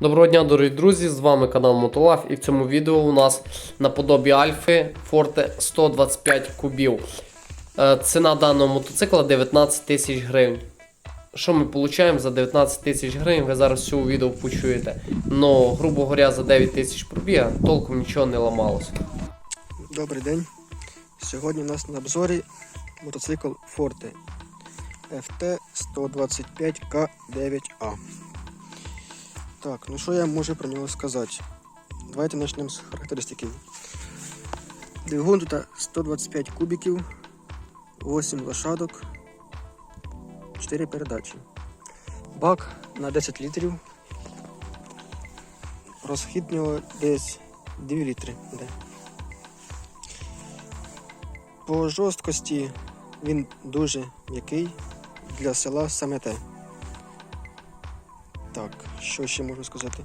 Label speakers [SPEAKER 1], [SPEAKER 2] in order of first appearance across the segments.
[SPEAKER 1] Доброго дня, дорогі друзі! З вами канал Мотолав і в цьому відео у нас наподобі Альфи Forte 125 кубів. Е, Ціна даного мотоцикла 19 тисяч гривень. Що ми отримуємо за 19 тисяч гривень, ви зараз цього відео почуєте. Но, грубо говоря, за 9 тисяч пробіга толком нічого не ламалося.
[SPEAKER 2] Добрий день. Сьогодні у нас на обзорі мотоцикл Forte FT 125K9A. Так, ну що я можу про нього сказати? Давайте почнемо з характеристики. Двигун тут 125 кубиків, 8 лошадок, 4 передачі. Бак на 10 літрів. Розхід нього десь 2 літри. Де. По жорсткості він дуже м'який для села саме те. Так, що ще можу сказати?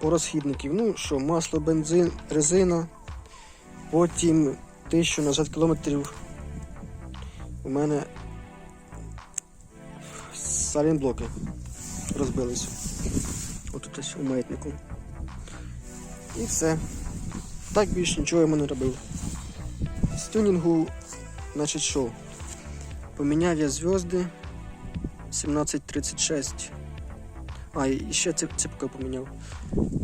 [SPEAKER 2] По розхідників, ну що, масло, бензин, резина. Потім 1000 назад кілометрів у мене салінблоки розбились. Отут ось у маятнику. І все. Так більше нічого я не робив. З тюнінгу, значить що? Поміняв я зв'язки 1736. А, і ще цеп, цепка поміняв.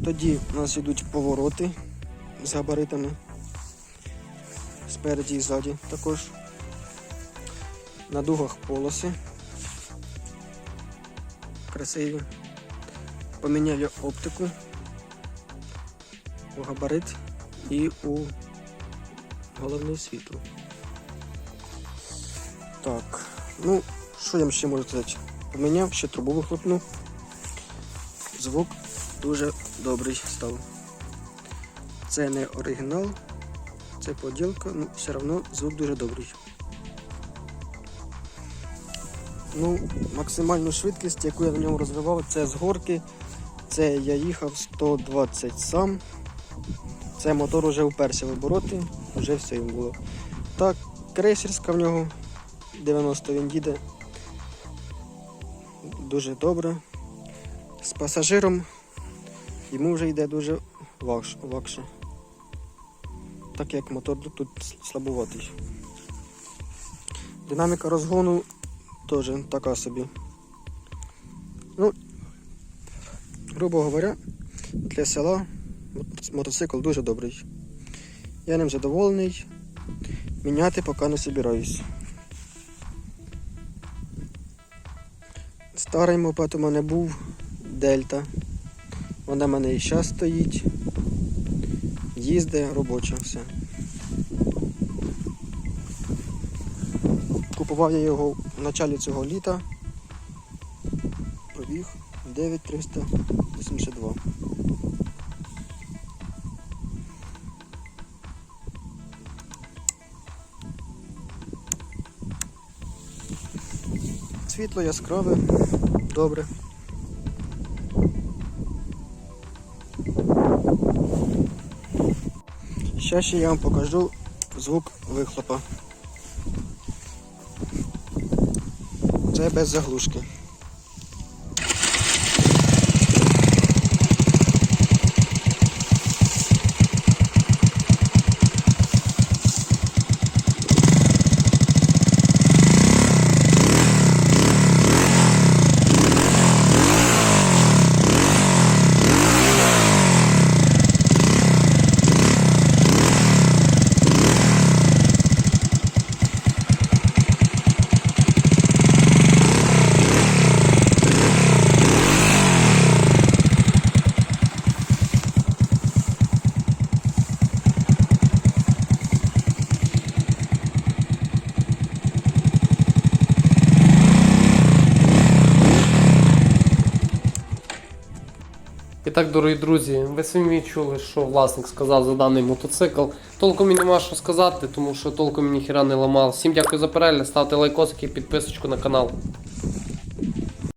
[SPEAKER 2] Тоді у нас йдуть повороти з габаритами. Спереді і ззаді також. На дугах полоси. Красиві. Поміняв я оптику у габарит і у головне світло. Так, ну, що я ще можу сказати? Поміняв ще трубу вихлопну. Звук дуже добрий став. Це не оригінал, це поділка, ну все одно звук дуже добрий. Ну, максимальну швидкість, яку я на ньому розвивав, це з горки. Це я їхав 120 сам. Це мотор вже вперся в обороти, вже все їм було. Так, крейсерська в нього 90 він їде. Дуже добре. З пасажиром йому вже йде дуже лакше. Так як мотор тут- слабуватий. Динаміка розгону теж така собі. Ну, грубо говоря, для села мотоцикл дуже добрий. Я ним задоволений. Міняти поки не собираюсь. Старий мопед у мене був Дельта. Вона в мене і зараз стоїть. Їзде робоча все. Купував я його в началі цього літа. Пробіг 9382. Світло яскраве, добре. Ще ще я вам покажу звук вихлопа. Це без заглушки.
[SPEAKER 1] Так, дорогі друзі, ви самі чули, що власник сказав за даний мотоцикл. Толком і нема що сказати, тому що толком ніхіра не ламав. Всім дякую за перегляд, ставте лайкосики і підписочку на канал.